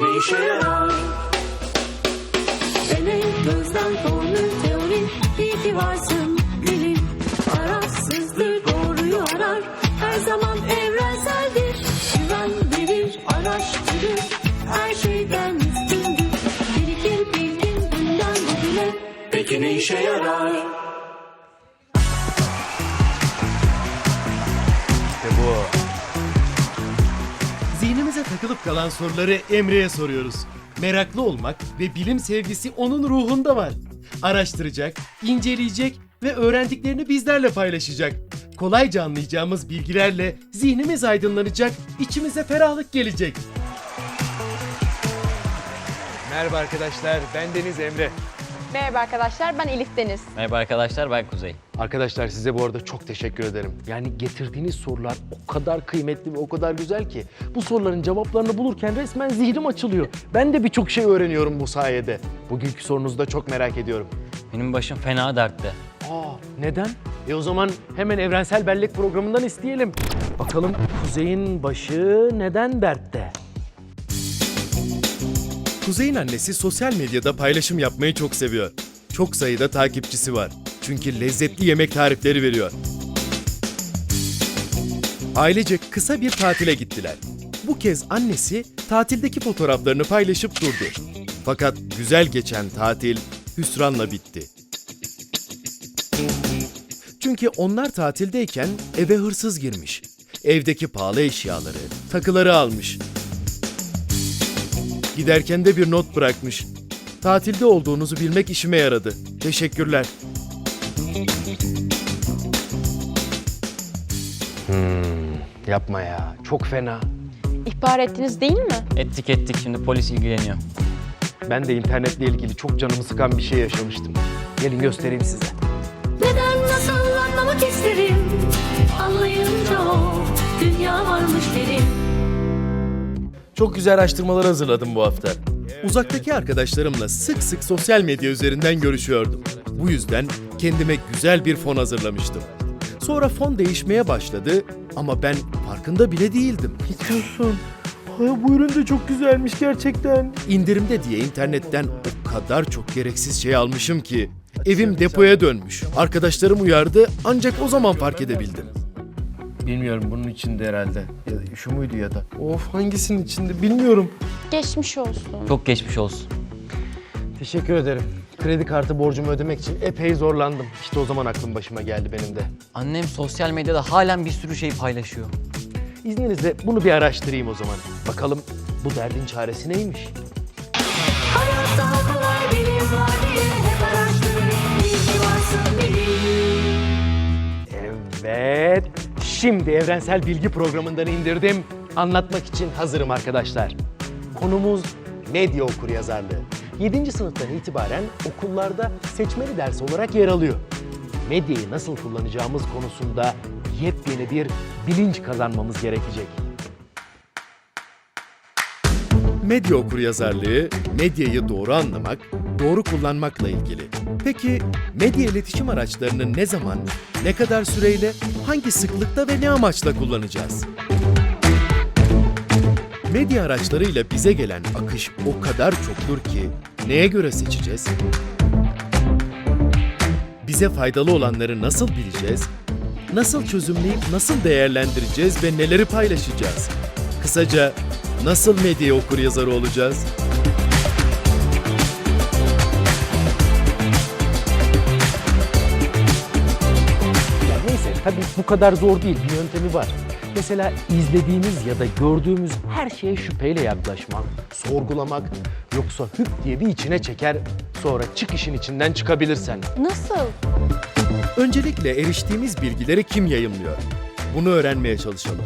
Ne işe yarar? Deney, gözlem, formül, teori, iyi ki varsın bilim. Arazsızdır, doğruyu arar, her zaman evrenseldir. Güven verir, araştırır, her şeyden üstündür. Birikir bilgin dünden bugüne, peki ne işe yarar? Takılıp kalan soruları Emre'ye soruyoruz. Meraklı olmak ve bilim sevgisi onun ruhunda var. Araştıracak, inceleyecek ve öğrendiklerini bizlerle paylaşacak. Kolayca anlayacağımız bilgilerle zihnimiz aydınlanacak, içimize ferahlık gelecek. Merhaba arkadaşlar, ben Deniz Emre. Merhaba arkadaşlar, ben Elif Deniz. Merhaba arkadaşlar ben Kuzey. Arkadaşlar size bu arada çok teşekkür ederim. Yani getirdiğiniz sorular o kadar kıymetli ve o kadar güzel ki bu soruların cevaplarını bulurken resmen zihnim açılıyor. Ben de birçok şey öğreniyorum bu sayede. Bugünkü sorunuzu da çok merak ediyorum. Benim başım fena dertte. Aa neden? E o zaman hemen Evrensel Bellek programından isteyelim. Bakalım Kuzey'in başı neden dertte? Kuzey'in annesi sosyal medyada paylaşım yapmayı çok seviyor. Çok sayıda takipçisi var. Çünkü lezzetli yemek tarifleri veriyor. Ailece kısa bir tatile gittiler. Bu kez annesi tatildeki fotoğraflarını paylaşıp durdu. Fakat güzel geçen tatil hüsranla bitti. Çünkü onlar tatildeyken eve hırsız girmiş. Evdeki pahalı eşyaları, takıları almış. Giderken de bir not bırakmış. Tatilde olduğunuzu bilmek işime yaradı. Teşekkürler. Yapma ya çok fena. İhbar ettiniz değil mi? Ettik ettik şimdi polis ilgileniyor. Ben de internetle ilgili çok canımı sıkan bir şey yaşamıştım. Gelin göstereyim size. Neden nasıl anlamak isterim Anlayınca o dünya varmış derim Çok güzel araştırmalar hazırladım bu hafta. Uzaktaki arkadaşlarımla sık sık sosyal medya üzerinden görüşüyordum. Bu yüzden kendime güzel bir fon hazırlamıştım. Sonra fon değişmeye başladı ama ben farkında bile değildim. Olsun. Ay, bu ürün de çok güzelmiş gerçekten. İndirimde diye internetten o kadar çok gereksiz şey almışım ki evim depoya dönmüş. Arkadaşlarım uyardı ancak o zaman fark edebildim. Bilmiyorum bunun içinde herhalde. Ya da şu muydu ya da. Of hangisinin içinde bilmiyorum. Geçmiş olsun. Çok geçmiş olsun. Teşekkür ederim. Kredi kartı borcumu ödemek için epey zorlandım. İşte o zaman aklım başıma geldi benim de. Annem sosyal medyada halen bir sürü şey paylaşıyor. İzninizle bunu bir araştırayım o zaman. Bakalım bu derdin çaresi neymiş? Hayat daha kolay bilim var diye hep araştırırım İyi ki varsın bilim Evet. Şimdi Evrensel Bilgi Programı'ndan indirdim. Anlatmak için hazırım arkadaşlar. Konumuz medya okuryazarlığı. 7. sınıftan itibaren okullarda seçmeli ders olarak yer alıyor. Medyayı nasıl kullanacağımız konusunda yepyeni bir bilinç kazanmamız gerekecek. Medya okuryazarlığı, medyayı doğru anlamak, doğru kullanmakla ilgili. Peki medya iletişim araçlarını ne zaman, ne kadar süreyle, hangi sıklıkta ve ne amaçla kullanacağız? Medya araçlarıyla bize gelen akış o kadar çoktur ki neye göre seçeceğiz? Bize faydalı olanları nasıl bileceğiz? Nasıl çözümleyip nasıl değerlendireceğiz ve neleri paylaşacağız? Kısaca nasıl medya okuryazarı olacağız? Tabii bu kadar zor değil bir yöntemi var. Mesela izlediğimiz ya da gördüğümüz her şeye şüpheyle yaklaşmak, sorgulamak yoksa hüp diye bir içine çeker sonra çık işin içinden çıkabilirsen. Nasıl? Öncelikle eriştiğimiz bilgileri kim yayımlıyor? Bunu öğrenmeye çalışalım.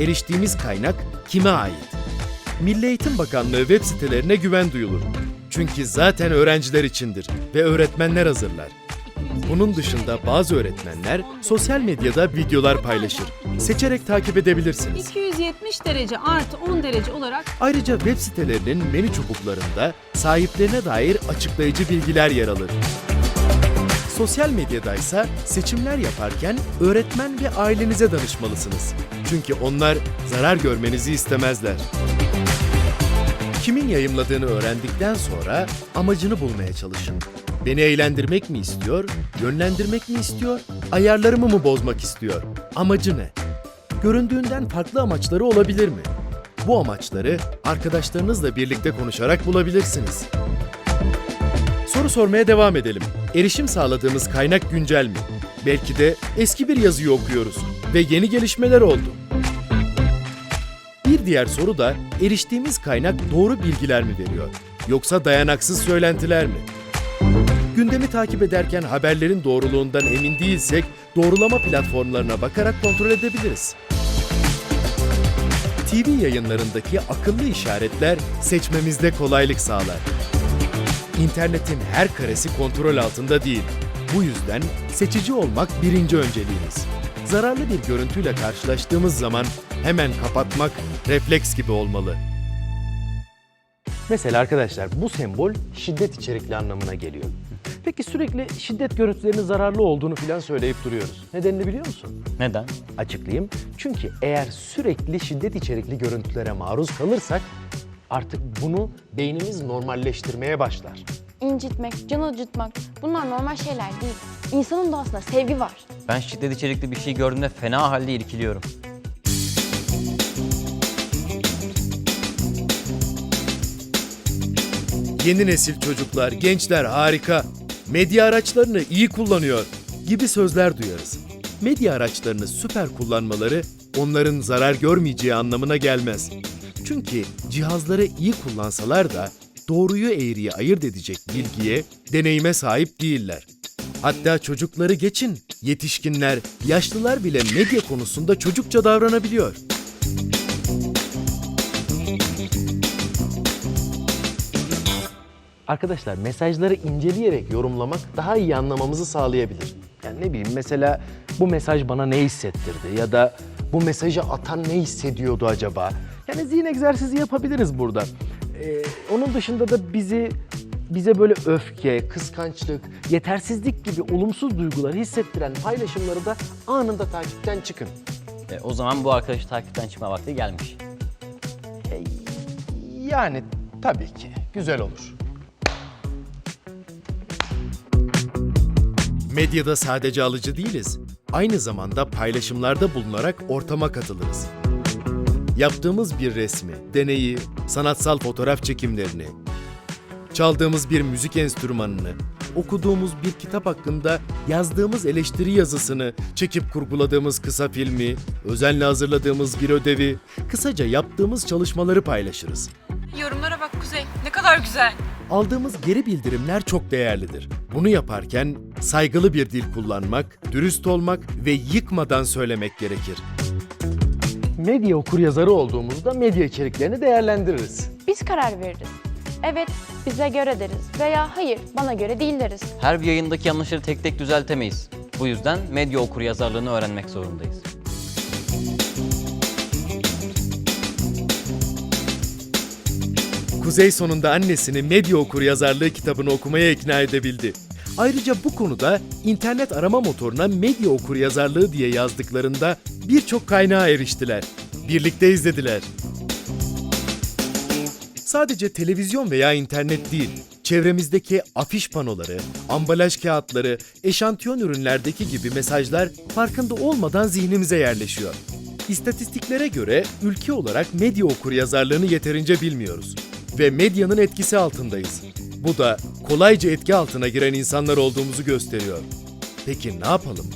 Eriştiğimiz kaynak kime ait? Milli Eğitim Bakanlığı web sitelerine güven duyulur. Çünkü zaten öğrenciler içindir ve öğretmenler hazırlar. Bunun dışında bazı öğretmenler sosyal medyada videolar paylaşır. Seçerek takip edebilirsiniz. 270 derece artı 10 derece olarak Ayrıca web sitelerinin menü çubuklarında sahiplerine dair açıklayıcı bilgiler yer alır. Sosyal medyadaysa seçimler yaparken öğretmen ve ailenize danışmalısınız. Çünkü onlar zarar görmenizi istemezler. Kimin yayımladığını öğrendikten sonra amacını bulmaya çalışın. Beni eğlendirmek mi istiyor, yönlendirmek mi istiyor, ayarlarımı mı bozmak istiyor? Amacı ne? Göründüğünden farklı amaçları olabilir mi? Bu amaçları arkadaşlarınızla birlikte konuşarak bulabilirsiniz. Soru sormaya devam edelim. Erişim sağladığımız kaynak güncel mi? Belki de eski bir yazıyı okuyoruz ve yeni gelişmeler oldu. Bir diğer soru da eriştiğimiz kaynak doğru bilgiler mi veriyor? Yoksa dayanaksız söylentiler mi? Gündemi takip ederken haberlerin doğruluğundan emin değilsek doğrulama platformlarına bakarak kontrol edebiliriz. TV yayınlarındaki akıllı işaretler seçmemizde kolaylık sağlar. İnternetin her karesi kontrol altında değil. Bu yüzden seçici olmak birinci önceliğimiz. Zararlı bir görüntüyle karşılaştığımız zaman hemen kapatmak refleks gibi olmalı. Mesela arkadaşlar bu sembol şiddet içerikli anlamına geliyor. Peki sürekli şiddet görüntülerinin zararlı olduğunu falan söyleyip duruyoruz. Nedenini biliyor musun? Neden? Açıklayayım. Çünkü eğer sürekli şiddet içerikli görüntülere maruz kalırsak artık bunu beynimiz normalleştirmeye başlar. İncitmek, can acıtmak bunlar normal şeyler değil. İnsanın doğasında sevgi var. Ben şiddet içerikli bir şey gördüğümde fena halde irkiliyorum. Yeni nesil çocuklar, gençler harika. Medya araçlarını iyi kullanıyor gibi sözler duyarız. Medya araçlarını süper kullanmaları onların zarar görmeyeceği anlamına gelmez. Çünkü cihazları iyi kullansalar da doğruyu eğriyi ayırt edecek bilgiye, deneyime sahip değiller. Hatta çocukları geçin, yetişkinler, yaşlılar bile medya konusunda çocukça davranabiliyor. Arkadaşlar mesajları inceleyerek yorumlamak daha iyi anlamamızı sağlayabilir. Yani ne bileyim mesela bu mesaj bana ne hissettirdi ya da bu mesajı atan ne hissediyordu acaba? Yani zihin egzersizi yapabiliriz burada. Ee, onun dışında da bizi bize böyle öfke, kıskançlık, yetersizlik gibi olumsuz duygular hissettiren paylaşımları da anında takipten çıkın. E, o zaman bu arkadaşı takipten çıkma vakti gelmiş. E, yani tabii ki güzel olur. Medyada sadece alıcı değiliz. Aynı zamanda paylaşımlarda bulunarak ortama katılırız. Yaptığımız bir resmi, deneyi, sanatsal fotoğraf çekimlerini, çaldığımız bir müzik enstrümanını, okuduğumuz bir kitap hakkında yazdığımız eleştiri yazısını, çekip kurguladığımız kısa filmi, özenle hazırladığımız bir ödevi, kısaca yaptığımız çalışmaları paylaşırız. Yorumlara bak Kuzey. Ne kadar güzel. Aldığımız geri bildirimler çok değerlidir. Bunu yaparken saygılı bir dil kullanmak, dürüst olmak ve yıkmadan söylemek gerekir. Medya okuryazarı olduğumuzda medya içeriklerini değerlendiririz. Biz karar veririz. Evet, bize göre deriz veya hayır, bana göre değil deriz. Her bir yayındaki yanlışları tek tek düzeltemeyiz. Bu yüzden medya okur yazarlığını öğrenmek zorundayız. Kuzey sonunda annesini medya okur yazarlığı kitabını okumaya ikna edebildi. Ayrıca bu konuda internet arama motoruna medya okur yazarlığı diye yazdıklarında birçok kaynağa eriştiler. Birlikte izlediler. Sadece televizyon veya internet değil, çevremizdeki afiş panoları, ambalaj kağıtları, eşantiyon ürünlerdeki gibi mesajlar farkında olmadan zihnimize yerleşiyor. İstatistiklere göre ülke olarak medya okur yazarlığını yeterince bilmiyoruz ve medyanın etkisi altındayız. Bu da kolayca etki altına giren insanlar olduğumuzu gösteriyor. Peki ne yapalım?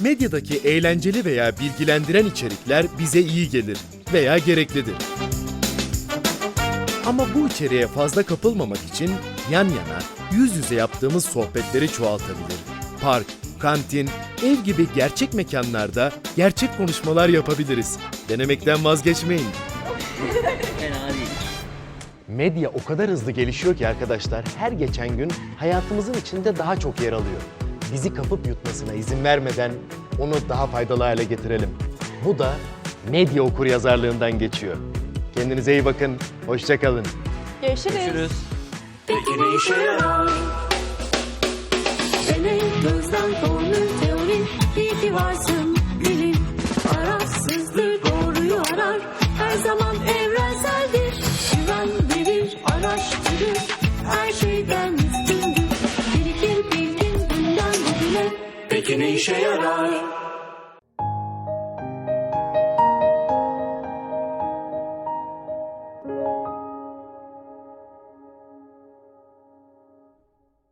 Medyadaki eğlenceli veya bilgilendiren içerikler bize iyi gelir veya gereklidir. Ama bu içeriğe fazla kapılmamak için yan yana, yüz yüze yaptığımız sohbetleri çoğaltabilir. Park, kantin, ev gibi gerçek mekanlarda gerçek konuşmalar yapabiliriz. Denemekten vazgeçmeyin. Medya o kadar hızlı gelişiyor ki arkadaşlar her geçen gün hayatımızın içinde daha çok yer alıyor. Bizi kapıp yutmasına izin vermeden onu daha faydalı hale getirelim. Bu da medya okuryazarlığından geçiyor. Kendinize iyi bakın, hoşça kalın. Görüşürüz. Görüşürüz. Peki ne işe yarar? Deney, gözlem, formül, teori, iyi ki varsın makine işe yarar